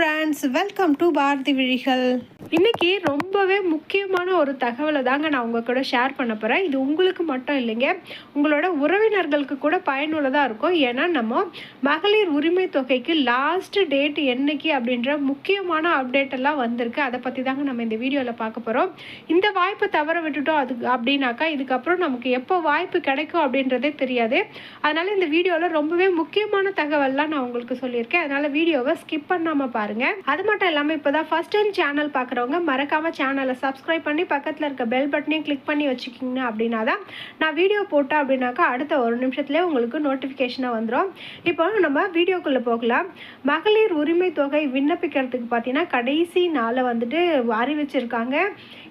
Friends welcome to Bharathi விழிகள் இன்னைக்கு ரொம்பவே முக்கியமான ஒரு தகவலை தாங்க நான் உங்கள் கூட ஷேர் பண்ண போகிறேன் இது உங்களுக்கு மட்டும் இல்லைங்க. உங்களோட உறவினர்களுக்கு கூட பயனுள்ளதாக இருக்கும். ஏன்னா நம்ம மகளிர் உரிமை தொகைக்கு லாஸ்ட் டேட் என்னைக்கு அப்படின்ற முக்கியமான அப்டேட் எல்லாம் வந்திருக்கு. அதை பற்றி தாங்க நம்ம இந்த வீடியோவில் பார்க்க போகிறோம் இந்த வாய்ப்பை தவற விட்டுட்டோம் அது அப்படின்னாக்கா இதுக்கப்புறம் நமக்கு எப்போ வாய்ப்பு கிடைக்கும் அப்படின்றதே தெரியாது. அதனால் இந்த வீடியோவில் ரொம்பவே முக்கியமான தகவல்லாம் நான் உங்களுக்கு சொல்லியிருக்கேன். அதனால் வீடியோவை ஸ்கிப் பண்ணாமல் பாருங்கள் அது மட்டும் இல்லாமல் இப்போ தான் ஃபஸ்ட் டைம் சேனல் பார்க்குறவங்க மறக்காமல் சேனலை சப்ஸ்கிரைப் பண்ணி பக்கத்தில் இருக்க பெல் பட்டனையும் கிளிக் பண்ணி வச்சுக்கிங்க அப்படின்னா தான் நான் வீடியோ போட்டேன் அப்படின்னாக்கா அடுத்த ஒரு நிமிஷத்துலேயே உங்களுக்கு நோட்டிஃபிகேஷனாக வந்துடும் இப்போ நம்ம வீடியோக்குள்ளே போகலாம். மகளிர் உரிமை தொகை விண்ணப்பிக்கிறதுக்கு பார்த்தீங்கன்னா கடைசி நாளை வந்துட்டு அறிவிச்சிருக்காங்க.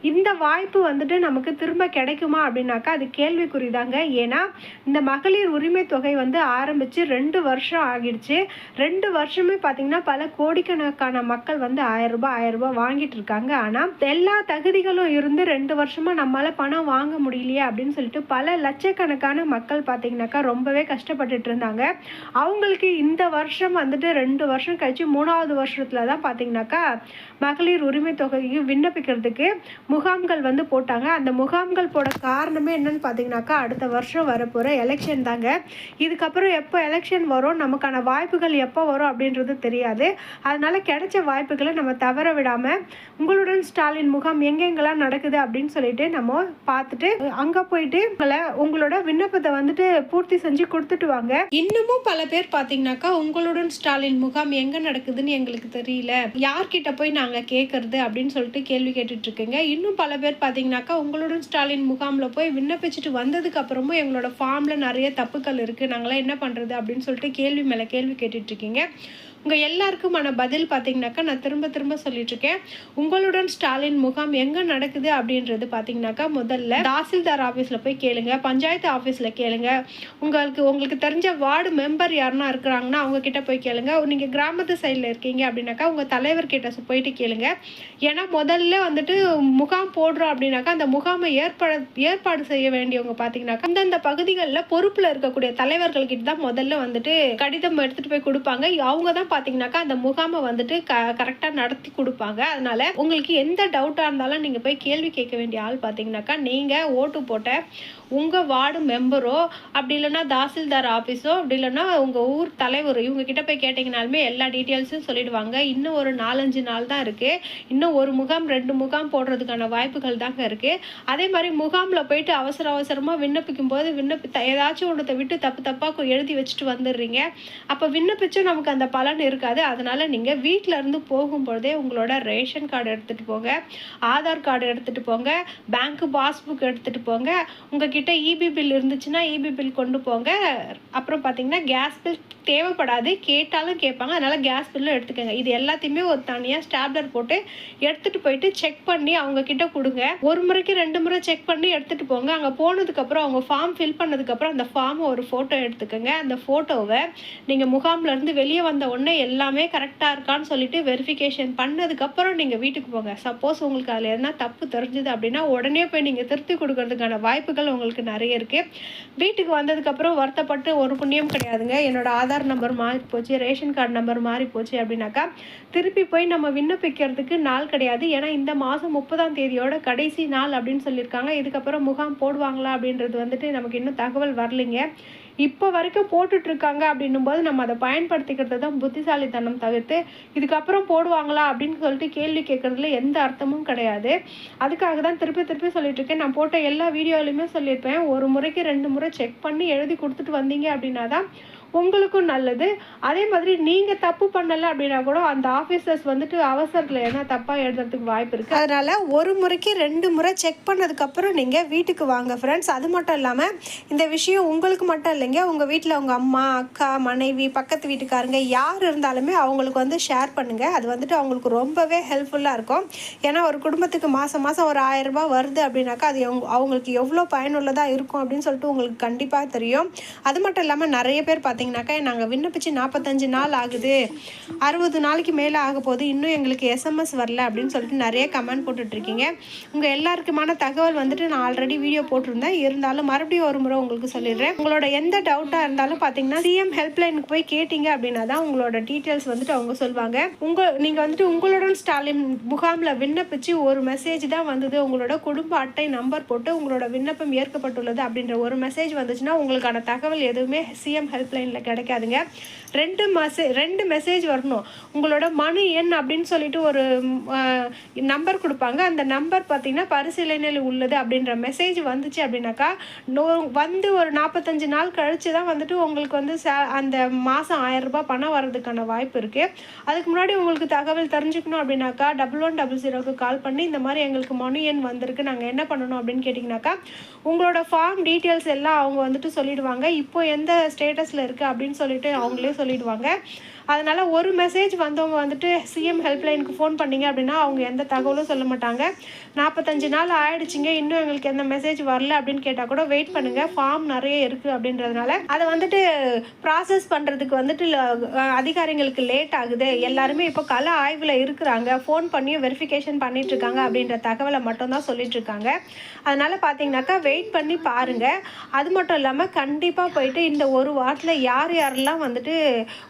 இந்த வாய்ப்பு வந்துட்டு நமக்கு திரும்ப கிடைக்குமா அப்படின்னாக்கா அது கேள்விக்குறிதாங்க. ஏன்னா இந்த மகளிர் உரிமை தொகை வந்து ஆரம்பித்து ரெண்டு வருஷம் ஆகிடுச்சு. ரெண்டு வருஷமே பார்த்தீங்கன்னா பல கோடிக்கணக்கான மக்கள் வந்து ஆயிரம் ரூபாய் ஆயிரம் ரூபாய் வாங்கிட்டு இருக்காங்க. ஆனால் எல்லா தகுதிகளும் இருந்து ரெண்டு வருஷமா நம்மளால பணம் வாங்க முடியலையே அப்படின்னு சொல்லிட்டு பல லட்சக்கணக்கான மக்கள் பார்த்தீங்கன்னாக்கா ரொம்பவே கஷ்டப்பட்டுட்டு இருந்தாங்க. அவங்களுக்கு இந்த வருஷம் வந்துட்டு ரெண்டு வருஷம் கழிச்சு மூணாவது வருஷத்துல தான் பார்த்தீங்கன்னாக்கா மகளிர் உரிமை தொகையை விண்ணப்பிக்கிறதுக்கு முகாம்கள் வந்து போட்டாங்க. அந்த முகாம்கள் போட காரணமே என்னன்னு பார்த்தீங்கன்னாக்கா அடுத்த வருஷம் வரப்போகிற எலெக்ஷன் தாங்க. இதுக்கப்புறம் எப்போ எலெக்ஷன் வரும்? நமக்கான வாய்ப்புகள் எப்போ வரும் அப்படின்றது தெரியாது. அதனால கிடைச்ச வாய்ப்புகளை நம்ம தவற விடாமல் உங்களுடன் ஸ்டாலின் முகாம் எங்கெங்கெல்லாம் நடக்குது அப்படின்னு சொல்லிட்டு நம்ம பார்த்துட்டு அங்கே போயிட்டு உங்களை உங்களோட விண்ணப்பத்தை வந்துட்டு பூர்த்தி செஞ்சு கொடுத்துட்டு வாங்க. இன்னமும் பல பேர் பார்த்தீங்கன்னாக்கா உங்களுடன் ஸ்டாலின் முகாம் எங்கே நடக்குதுன்னு எங்களுக்கு தெரியல. யார்கிட்ட போய் நாங்கள் கேட்குறது அப்படின்னு சொல்லிட்டு கேள்வி கேட்டுட்ருக்கேங்க இன்னும் பல பேர் பார்த்தீங்கன்னாக்கா உங்களுடன் ஸ்டாலின் முகாமில் போய் விண்ணப்பிச்சுட்டு வந்ததுக்கு அப்புறமும் எங்களோட ஃபார்மில் நிறைய தப்புக்கள் இருக்குது நாங்களாம் என்ன பண்ணுறது அப்படின்னு சொல்லிட்டு கேள்வி மேலே கேள்வி கேட்டுட்ருக்கீங்க உங்கள் எல்லாருக்குமான பதில் பார்த்தீங்கன்னாக்கா நான் திரும்ப திரும்ப சொல்லிட்டுருக்கேன். உங்களுடன் ஸ்டாலின் முகாம் எங்கே நடக்குது அப்படின்றது பார்த்தீங்கன்னாக்கா முதல்ல தாசில்தார் ஆஃபீஸில் போய் கேளுங்க பஞ்சாயத்து ஆஃபீஸில் கேளுங்க. உங்களுக்கு உங்களுக்கு தெரிஞ்ச வார்டு மெம்பர் யாருன்னா இருக்கிறாங்கன்னா அவங்கக்கிட்ட போய் கேளுங்க. நீங்கள் கிராமத்து சைடில் இருக்கீங்க அப்படின்னாக்கா உங்கள் தலைவர்கிட்ட போயிட்டு கேளுங்க. ஏன்னா முதல்ல வந்துட்டு முகாம் போடுறோம் அப்படின்னாக்கா அந்த முகாமை ஏற்பாடு ஏற்பாடு செய்ய வேண்டியவங்க பார்த்தீங்கன்னாக்கா அந்தந்த பகுதிகளில் பொறுப்பில் இருக்கக்கூடிய தலைவர்கள்கிட்ட தான் முதல்ல வந்துட்டு கடிதம் எடுத்துட்டு போய் கொடுப்பாங்க. அவங்க தான் பார்த்தீங்கன்னாக்கா அந்த முகாமை வந்துட்டு க கரெக்டாக நடத்தி கொடுப்பாங்க. அதனால உங்களுக்கு எந்த டவுட்டாக இருந்தாலும் நீங்கள் போய் கேள்வி கேட்க வேண்டிய ஆள் பார்த்தீங்கன்னாக்கா நீங்கள் ஓட்டு போட்ட உங்கள் வார்டு மெம்பரோ அப்படி இல்லைன்னா தாசில்தார் ஆஃபீஸோ அப்படி இல்லைன்னா உங்கள் ஊர் தலைவர் இவங்க கிட்ட போய் கேட்டிங்கனாலுமே எல்லா டீட்டெயில்ஸும் சொல்லிடுவாங்க. இன்னும் ஒரு நாலஞ்சு நாள் தான் இருக்குது இன்னும் ஒரு முகாம் ரெண்டு முகாம் போடுறதுக்கான வாய்ப்புகள் தாங்க இருக்குது அதே மாதிரி முகாமில் போயிட்டு அவசர அவசரமாக விண்ணப்பிக்கும் போது விண்ணப்பி ஏதாச்சும் ஒன்றத்தை விட்டு தப்பு தப்பாக எழுதி வச்சுட்டு வந்துடுறீங்க அப்போ விண்ணப்பிச்சும் நமக்கு அந்த பலன் இருக்காது. அதனால் நீங்கள் வீட்டில் இருந்து போகும்பொழுதே உங்களோட ரேஷன் கார்டு எடுத்துகிட்டு போங்க. ஆதார் கார்டு எடுத்துகிட்டு போங்க. பேங்க்கு பாஸ்புக் எடுத்துகிட்டு போங்க. உங்கள் உங்ககிட்ட இபி பில் இருந்துச்சுன்னா இபி பில் கொண்டு போங்க. அப்புறம் பார்த்தீங்கன்னா கேஸ் பில் தேவைப்படாது. கேட்டாலும் கேட்பாங்க. அதனால் கேஸ் பில்லும் எடுத்துக்கோங்க. இது எல்லாத்தையுமே ஒரு தனியாக ஸ்டாப்லர் போட்டு எடுத்துகிட்டு போயிட்டு செக் பண்ணி அவங்கக்கிட்ட கொடுங்க. ஒரு முறைக்கு ரெண்டு முறை செக் பண்ணி எடுத்துகிட்டு போங்க. அங்கே போனதுக்கப்புறம் அவங்க ஃபார்ம் ஃபில் பண்ணதுக்கப்புறம் அந்த ஃபார்மை ஒரு ஃபோட்டோ எடுத்துக்கோங்க. அந்த ஃபோட்டோவை நீங்கள் முகாம்லேருந்து வெளியே வந்த உடனே எல்லாமே கரெக்டாக இருக்கான்னு சொல்லிட்டு வெரிஃபிகேஷன் பண்ணதுக்கப்புறம் நீங்கள் வீட்டுக்கு போங்க. சப்போஸ் உங்களுக்கு அதில் எதனா தப்பு தெரிஞ்சுது அப்படின்னா உடனே போய் நீங்கள் திருத்தி கொடுக்கறதுக்கான வாய்ப்புகள் உங்களுக்கு நிறைய இருக்குது வீட்டுக்கு வந்ததுக்கப்புறம் வருத்தப்பட்டு ஒரு புண்ணியம் கிடையாதுங்க. என்னோட ஆதார் நம்பர் மாறி போச்சு ரேஷன் கார்டு நம்பர் மாறி போச்சு அப்படின்னாக்கா திருப்பி போய் நம்ம விண்ணப்பிக்கிறதுக்கு நாள் கிடையாது. ஏன்னா இந்த மாதம் முப்பதாம் தேதியோட கடைசி நாள் அப்படின்னு சொல்லியிருக்காங்க. இதுக்கப்புறம் முகாம் போடுவாங்களா அப்படின்றது வந்துட்டு நமக்கு இன்னும் தகவல் வரலைங்க. இப்போ வரைக்கும் போட்டுட்ருக்காங்க அப்படின்னும் போது நம்ம அதை பயன்படுத்திக்கிறது தான் புத்திசாலித்தனம் தவிர்த்து இதுக்கப்புறம் போடுவாங்களா அப்படின்னு சொல்லிட்டு கேள்வி கேட்குறதுல எந்த அர்த்தமும் கிடையாது. அதுக்காக தான் திருப்பி திருப்பி சொல்லிட்டு இருக்கேன் நான் போட்ட எல்லா வீடியோலையுமே சொல்லியிருப்பேன். ஒரு முறைக்கு ரெண்டு முறை செக் பண்ணி எழுதி கொடுத்துட்டு வந்தீங்க அப்படின்னா தான் உங்களுக்கும் நல்லது. அதே மாதிரி நீங்க தப்பு பண்ணல அப்படின்னா கூட அந்த ஆஃபீஸர்ஸ் வந்துட்டு அவசரத்தில் ஏன்னா தப்பா எழுதுறதுக்கு வாய்ப்பு இருக்கு. அதனால ஒரு முறைக்கு ரெண்டு முறை செக் பண்ணதுக்கு அப்புறம் நீங்க வீட்டுக்கு வாங்க ஃப்ரெண்ட்ஸ் அது மட்டும் இல்லாம இந்த விஷயம் உங்களுக்கு மட்டும் இல்லைங்க. உங்க வீட்டில் உங்க அம்மா அக்கா மனைவி பக்கத்து வீட்டுக்காரங்க யார் இருந்தாலுமே அவங்களுக்கு வந்து ஷேர் பண்ணுங்க. அது வந்துட்டு அவங்களுக்கு ரொம்பவே ஹெல்ப்ஃபுல்லாக இருக்கும். ஏன்னா ஒரு குடும்பத்துக்கு மாதம் மாதம் ஒரு ஆயிரம் ரூபாய் வருது அப்படின்னாக்கா அது அவங்களுக்கு எவ்வளோ பயனுள்ளதாக இருக்கும் அப்படின்னு சொல்லிட்டு உங்களுக்கு கண்டிப்பாக தெரியும். அது மட்டும் இல்லாமல் நிறைய பேர் பார்த்து பார்த்தீங்கன்னாக்கா நாங்கள் விண்ணப்பிச்சு நாற்பத்தஞ்சு நாள் ஆகுது. அறுபது நாளைக்கு மேலே ஆக போகுது. இன்னும் எங்களுக்கு எஸ்எம்எஸ் வரல அப்படின்னு சொல்லிட்டு நிறைய கமெண்ட் போட்டுட்ருக்கீங்க உங்கள் எல்லாருக்குமான தகவல் வந்துட்டு நான் ஆல்ரெடி வீடியோ போட்டிருந்தேன். இருந்தாலும் மறுபடியும் ஒரு முறை உங்களுக்கு சொல்லிடுறேன். உங்களோட எந்த டவுட்டாக இருந்தாலும் பார்த்தீங்கன்னா சிஎம் ஹெல்ப்லைனுக்கு போய் கேட்டிங்க அப்படின்னா தான் உங்களோட டீட்டெயில்ஸ் வந்துட்டு அவங்க சொல்லுவாங்க உங்கள் நீங்கள் வந்துட்டு உங்களுடன் ஸ்டாலின் முகாமில் விண்ணப்பிச்சு ஒரு மெசேஜ் தான் வந்தது. உங்களோட குடும்ப அட்டை நம்பர் போட்டு உங்களோட விண்ணப்பம் ஏற்கப்பட்டுள்ளது அப்படின்ற ஒரு மெசேஜ் வந்துச்சுன்னா உங்களுக்கான தகவல் எதுவுமே சிஎம் ஹெல்ப்லைன் ஹெல்ப்லைனில் கிடைக்காதுங்க. ரெண்டு மெசே ரெண்டு மெசேஜ் வரணும். உங்களோட மனு எண் அப்படின்னு சொல்லிட்டு ஒரு நம்பர் கொடுப்பாங்க. அந்த நம்பர் பார்த்தீங்கன்னா பரிசீலனையில் உள்ளது அப்படின்ற மெசேஜ் வந்துச்சு அப்படின்னாக்கா நோ வந்து ஒரு நாற்பத்தஞ்சு நாள் கழித்து தான் வந்துட்டு உங்களுக்கு வந்து சே அந்த மாதம் ஆயரரூபா பணம் வர்றதுக்கான வாய்ப்பு இருக்குது அதுக்கு முன்னாடி உங்களுக்கு தகவல் தெரிஞ்சுக்கணும் அப்படின்னாக்கா டபுள் ஒன் டபுள் ஜீரோக்கு கால் பண்ணி இந்த மாதிரி எங்களுக்கு மனு எண் வந்திருக்கு. நாங்கள் என்ன பண்ணணும் அப்படின்னு கேட்டிங்கனாக்கா உங்களோட ஃபார்ம் டீட்டெயில்ஸ் எல்லாம் அவங்க வந்துட்டு சொல்லிடுவாங்க. இப்போ எந்த ஸ்டேட்டஸில் இருக்குது அப்படின்னு சொல்லிட்டு அவங்களே சொல்லிடுவாங்க. அதனால் ஒரு மெசேஜ் வந்தவங்க வந்துட்டு சிஎம் ஹெல்ப்லைனுக்கு ஃபோன் பண்ணீங்க அப்படின்னா அவங்க எந்த தகவலும் சொல்ல மாட்டாங்க. நாற்பத்தஞ்சு நாள் ஆயிடுச்சுங்க. இன்னும் எங்களுக்கு எந்த மெசேஜ் வரல அப்படின்னு கேட்டால் கூட வெயிட் பண்ணுங்கள் ஃபார்ம் நிறைய இருக்குது அப்படின்றதுனால. அதை வந்துட்டு ப்ராசஸ் பண்ணுறதுக்கு வந்துட்டு அதிகாரிங்களுக்கு லேட் ஆகுது. எல்லாருமே இப்போ கல ஆய்வில் இருக்கிறாங்க. ஃபோன் பண்ணியும் வெரிஃபிகேஷன் பண்ணிட்டு இருக்காங்க அப்படின்ற தகவலை மட்டும்தான் சொல்லிட்டு இருக்காங்க. அதனால் பார்த்தீங்கன்னாக்கா வெயிட் பண்ணி பாருங்கள் அது மட்டும் இல்லாமல் கண்டிப்பாக போயிட்டு இந்த ஒரு வாரத்தில் யார் யாரெல்லாம் வந்துட்டு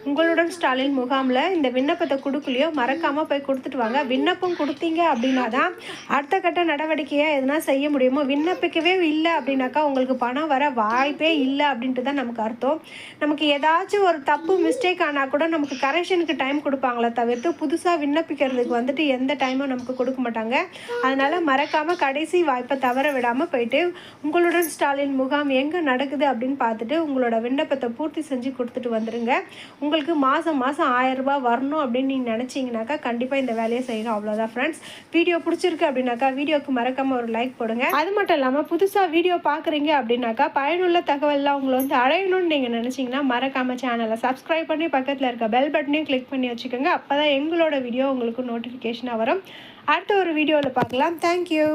உங்களுடன் ஸ்டாலின் முகாமில் இந்த விண்ணப்பத்தை கொடுக்கலையோ மறக்காமல் போய் கொடுத்துட்டு வாங்க. விண்ணப்பம் கொடுத்தீங்க அப்படின்னா தான் அடுத்த கட்ட நடவடிக்கையாக எதுனா செய்ய முடியுமோ விண்ணப்பிக்கவே இல்லை அப்படின்னாக்கா உங்களுக்கு பணம் வர வாய்ப்பே இல்லை அப்படின்ட்டு தான் நமக்கு அர்த்தம். நமக்கு ஏதாச்சும் ஒரு தப்பு மிஸ்டேக் ஆனால் கூட நமக்கு கரெக்ஷனுக்கு டைம் கொடுப்பாங்களே தவிர்த்து புதுசாக விண்ணப்பிக்கிறதுக்கு வந்துட்டு எந்த டைமும் நமக்கு கொடுக்க மாட்டாங்க. அதனால் மறக்காமல் கடைசி வாய்ப்பை தவற விடாமல் போயிட்டு உங்களுடன் ஸ்டாலின் முகாம் எங்கே நடக்குது அப்படின்னு பார்த்துட்டு உங்களோட விண்ணப்பத்தை பூர்த்தி செஞ்சு கொடுத்துட்டு வந்துடுங்க உங்களுக்கு மாதம் மாதம் ஆயரரூபா வரணும் அப்படின்னு நீங்கள் நினச்சிங்கனாக்கா கண்டிப்பாக இந்த வேலையை செய்யணும் அவ்வளோதான் ஃப்ரெண்ட்ஸ் வீடியோ பிடிச்சிருக்கு அப்படின்னாக்கா வீடியோக்கு மறக்காமல் ஒரு லைக் போடுங்க. அது மட்டும் இல்லாமல் புதுசாக வீடியோ பார்க்குறீங்க அப்படின்னாக்கா பயனுள்ள தகவல்லாம் உங்களை வந்து அடையணும்னு நீங்கள் நினச்சிங்கன்னா மறக்காமல் சேனலை சப்ஸ்கிரைப் பண்ணி பக்கத்தில் இருக்க பெல் பட்டனையும் கிளிக் பண்ணி வச்சுக்கோங்க. அப்போ தான் எங்களோட வீடியோ உங்களுக்கு நோட்டிஃபிகேஷனாக வரும். அடுத்த ஒரு வீடியோவில் பார்க்கலாம். தேங்க்யூ